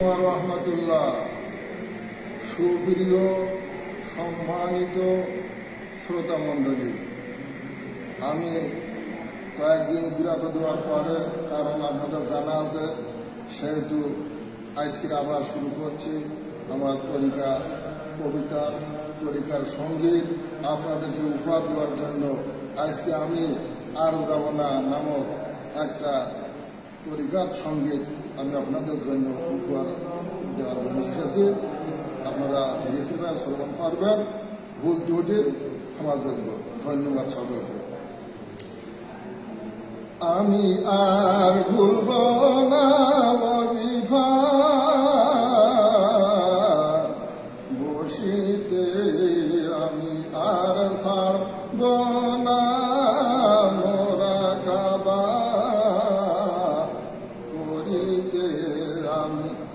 রহমতুল্লাহ। সুপ্রিয় সম্মানিত শ্রোতা মণ্ডলী, আমি কয়েকদিন বিরত দেওয়ার পরে কারণ আপনাদের জানা আছে, সেহেতু আজকে আবার শুরু করছি। আমার তরিকা কবিতা, তরিকার সংগীত আপনাদেরকে উপহার দেওয়ার জন্য আজকে আমি আর যাব না নামক একটা তরিকার সংগীত আমি আপনাদের জন্য উপহার দেওয়ার জন্য এসেছি আপনারা ধীরে শ্রবণ করবেন, ভুল ত্রুটি ক্ষমার জন্য ধন্যবাদ সকলকে। আমি আর ভুলব না।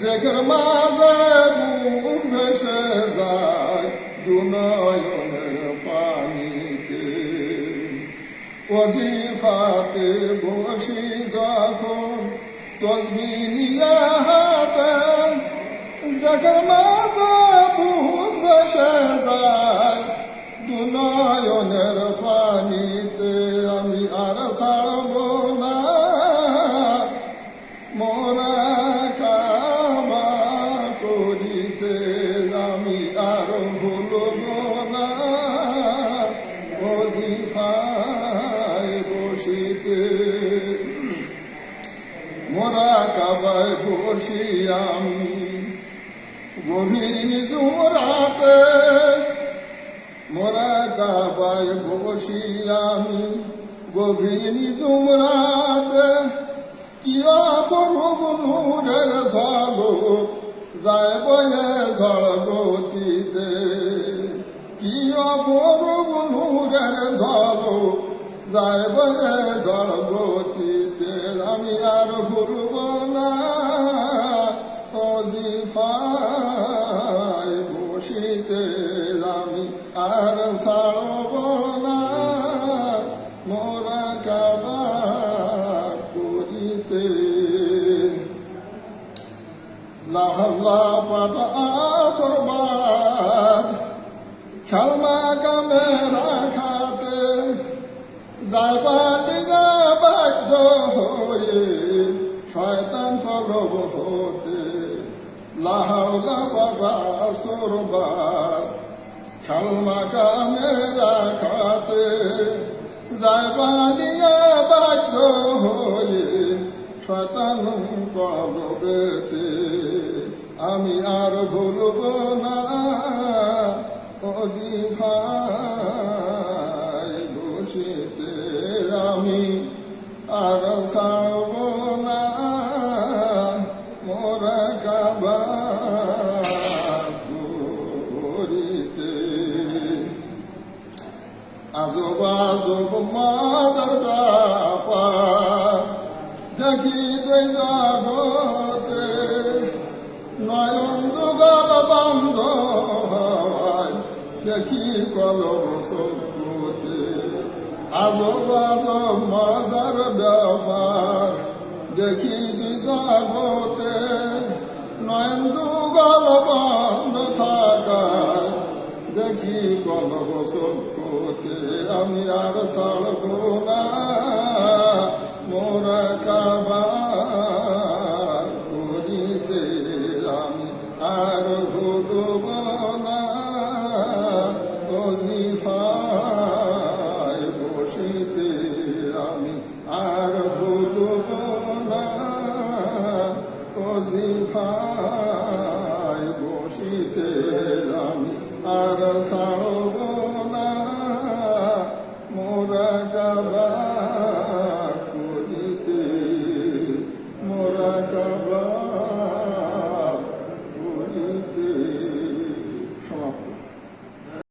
জেকের মাঝে বুক ভেসে যায় দুনয়নের পানিতে ওজিফাতে বসি যখন তসবি নিয়ে হাতে জগর ভেসে যায় দুনয়নের পানিতে আমি আর ছাড়ব কাবায় বসি আমি গভীর নিজুম রাতে মোরা কাবায় বসি আমি গভীর নিজুম রাতে কি অপরূপ নূরের ঝালো যায় বয়ে ঝড়গতিতে কি অপরূপ নূরের ঝালো যায় বয়ে ঝড়গতিতে আমি আর ভুলব না। অজিফায় বসিতে আমি আর ছাড়ব না। মোরা কাবা করিতে। লাহল্লা পাটা আসরবাদ খেলমা কামে রাখাতে। যাইবা দিগা বাধ্য ফলব হতে যাইবা বাধ্য হয়ে শয়তান কলবেতে আমি আর ভুলব না অজিফায় বসিতে আমি আর ছাড়ব আজব আজব মাজার ব্যাপার। দেখি দুই জগতে নয়ন যুগল বন্ধ হয়। দেখি কলব চকুতে আজব আজব মাজার ব্যাপার। দেখি দুই জগতে নয়ন যুগল বন্ধ দেখি কলব সত্যতে আমি আর ছাড়ব না মোরা কাবা are the sun.